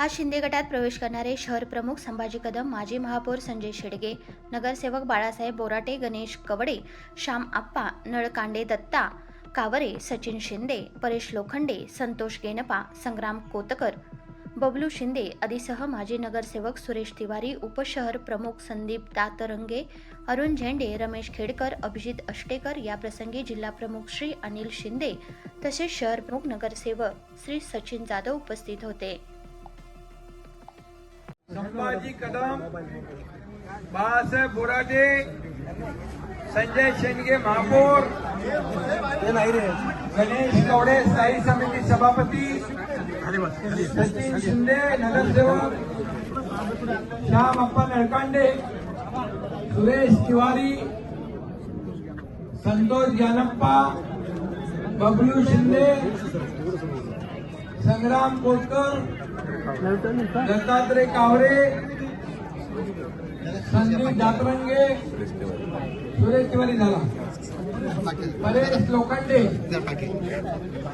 आज शिंदे गटात प्रवेश करणारे शहर प्रमुख संभाजी कदम माजी महापौर संजय शेडगे नगरसेवक बाळासाहेब बोराटे गणेश कवडे श्याम आप्पा नळकांडे दत्ता कावरे सचिन शिंदे परेश लोखंडे संतोष गेनपा संग्राम कोतकर बबलू शिंदे आदीसह माजी नगरसेवक सुरेश तिवारी उपशहर प्रमुख संदीप दातरंगे अरुण झेंडे रमेश खेडकर अभिजित अष्टेकर याप्रसंगी जिल्हा प्रमुख श्री अनिल शिंदे तसेच शहर प्रमुख नगरसेवक श्री सचिन जाधव उपस्थित होते. संभाजी कदम, बाळासाहेब बोराटे संजय शेंडगे महापौर, गणेश कवडे स्थायी समिती सभापती, सचिन शिंदे नगर नगरसेवक, श्याम अप्पा नळकांडे सुरेश तिवारी, संतोष जानप्पा बबलू शिंदे, संग्राम कोटकर दत्तात्रय कावरे संदीप दातरंगे सुरेश तिवारी झाला. परेश लोखंडे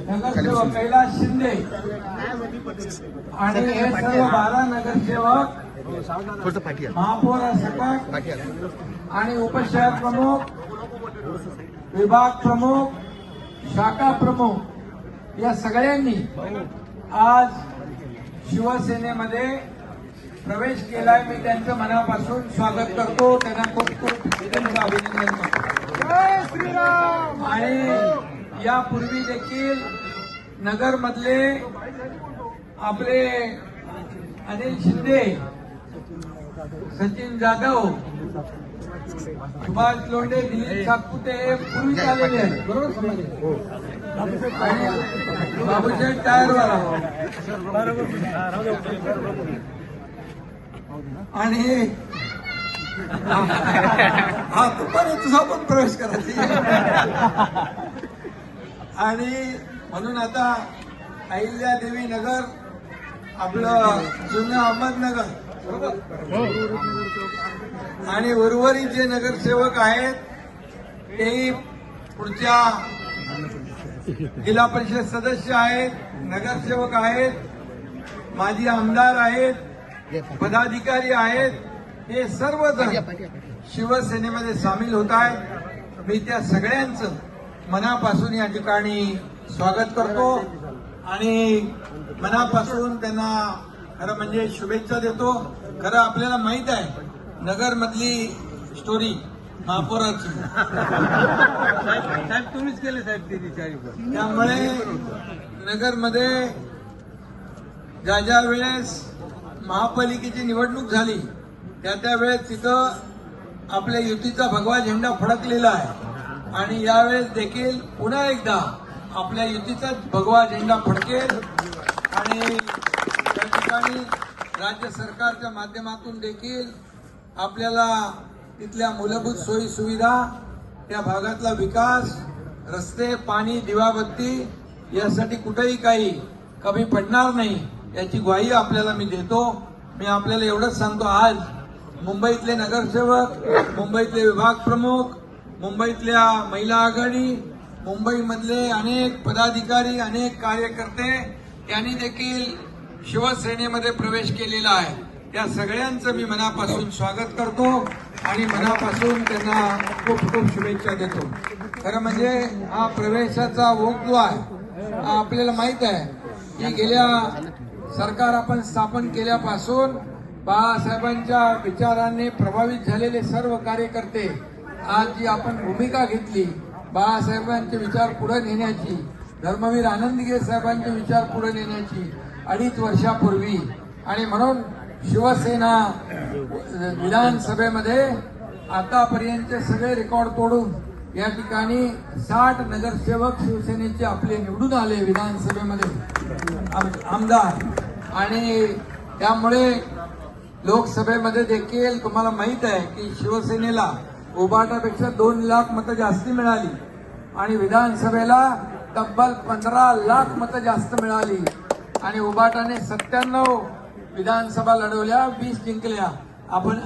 नगरसेवक कैलास शिंदे आणि हे सर्व बारा नगरसेवक महापौर सकाळ आणि उपशहर प्रमुख विभाग प्रमुख शाखा प्रमुख या सगळ्यांनी आज शिवसेनेमध्ये प्रवेश केलाय मी त्यांचं मनापासून स्वागत करतो. त्यांना खूप खूप अभिनंदन करतो. आणि यापूर्वी देखील नगर मधले आपले अनिल शिंदे सचिन जाधव सुभाष लोंढे दिलीप सातपुते हे पूर्वीच आलेले आहेत. बरोबर बाबूसाहेब टायरवाला आणि हा तू पण तुझा पण प्रवेश करायची. आणि म्हणून आता अहिल्यादेवी नगर आपलं जुनं अहमदनगर. आणि उर्वरित जे नगरसेवक आहेत तेही पुढच्या जिल्हा परिषद सदस्य आहेत नगरसेवक आहेत माजी आमदार आहेत पदाधिकारी आहेत हे सर्वजण शिवसेनेमध्ये सामील होत आहेत. मी त्या सगळ्यांचं मनापासून या ठिकाणी स्वागत करतो आणि मनापासून त्यांना खरं म्हणजे शुभेच्छा देतो. खरं आपल्याला माहीत आहे नगर मधली स्टोरी महापौराची. साहेब तुम्हीच केले साहेब ते विचारी त्यामुळे नगरमध्ये ज्या ज्या वेळेस महापालिकेची निवडणूक झाली त्या त्या वेळेस तिथं आपल्या युतीचा भगवा झेंडा फडकलेला आहे. आणि यावेळेस देखील पुन्हा एकदा आपल्या युतीचा भगवा झेंडा फडकेल आणि त्या ठिकाणी राज्य सरकारच्या माध्यमातून देखील आपल्याला तिथल्या मूलभूत सोयी सुविधा त्या भागातला विकास रस्ते पाणी दिवाबत्ती यासाठी कुठेही काही कमी पडणार नाही याची ग्वाही आपल्याला मी देतो. मी आपल्याला एवढंच सांगतो आज मुंबईतले नगरसेवक मुंबईतले विभाग प्रमुख मुंबईतल्या महिला आघाडी मुंबईमधले अनेक पदाधिकारी अनेक कार्यकर्ते त्यांनी देखील शिवसेनेमध्ये प्रवेश केलेला आहे. त्या सगळ्यांचं मी मनापासून स्वागत करतो आणि मनापासून त्यांना खूप खूप शुभेच्छा देतो. खरं म्हणजे हा प्रवेशाचा ओघ जो आहे हा आपल्याला माहीत आहे की गेल्या सरकार आपण स्थापन केल्यापासून बाळासाहेबांच्या विचारांनी प्रभावित झालेले सर्व कार्यकर्ते आज जी आपण भूमिका घेतली बाळासाहेबांचे विचार पुढे नेण्याची धर्मवीर आनंदगीर साहेबांचे विचार पुढे नेण्याची अडीच वर्षापूर्वी आणि म्हणून शिवसेना विधानसभेमध्ये आतापर्यंतचे सगळे रेकॉर्ड तोडून या ठिकाणी साठ नगरसेवक शिवसेनेचे आपले निवडून आले विधानसभेमध्ये आम- आमदार. आणि त्यामुळे लोकसभेमध्ये देखील तुम्हाला माहीत आहे की शिवसेनेला उबाटापेक्षा दोन लाख मतं जास्ती मिळाली आणि विधानसभेला तब्बल पंधरा लाख मतं जास्त मिळाली. आणि उबाटाने सत्त्याण्णव विधानसभा लढवल्या वीस जिंकल्या. आपण